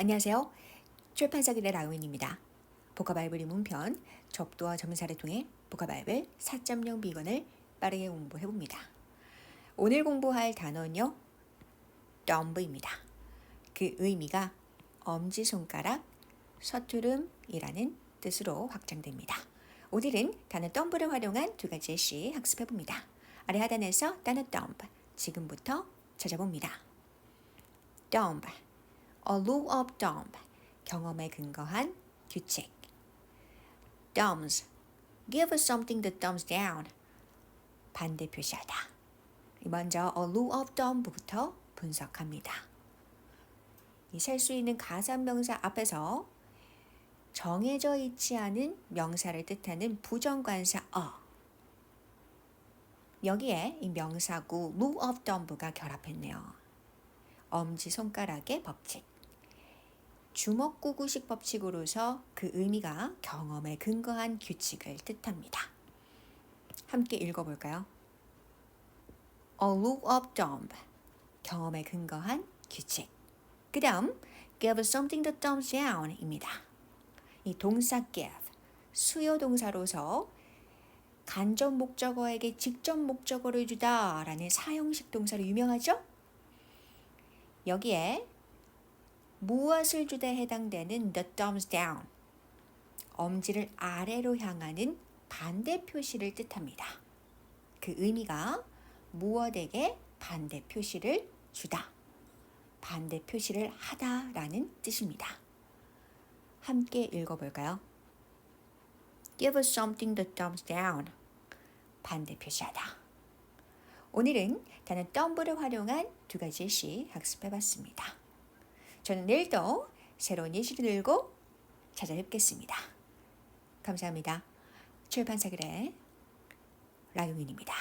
안녕하세요. 출판사기의 라우인입니다. 복화바이블 입문편 접두와 점사를 통해 복화바이블 4.0 비건을 빠르게 공부해봅니다. 오늘 공부할 단어는요. dumb입니다. 그 의미가 엄지손가락, 서투름이라는 뜻으로 확장됩니다. 오늘은 단어 dumb를 활용한 두 가지 예시 학습해봅니다. 아래 하단에서 단어 dumb, 지금부터 찾아봅니다. dumb A rule of dumb. 경험에 근거한 규칙. Dumbs. Give something that dumbs down. 반대 표시하다. 먼저 a rule of dumb부터 분석합니다. 셀 수 있는 가산명사 앞에서 정해져 있지 않은 명사를 뜻하는 부정관사 a. 여기에 이 명사구 rule of dumb가 결합했네요. 엄지손가락의 법칙. 주먹구구식 법칙으로서 그 의미가 경험에 근거한 규칙을 뜻합니다. 함께 읽어볼까요? A rule of dumb. 경험에 근거한 규칙. 그 다음 give something that dumbs down 입니다. 이 동사 give, 수요 동사로서 간접 목적어에게 직접 목적어를 주다 라는 사형식 동사로 유명하죠? 여기에 무엇을 주다에 해당되는 the thumbs down 엄지를 아래로 향하는 반대 표시를 뜻합니다. 그 의미가 무엇에게 반대 표시를 주다, 반대 표시를 하다라는 뜻입니다. 함께 읽어볼까요? Give us something that thumbs down. 반대 표시하다. 오늘은 단어 dumb를 활용한 두 가지 예시 학습해봤습니다. 저는 내일도 새로운 예시를 들고 찾아뵙겠습니다. 감사합니다. 출판사 글의 라용인입니다.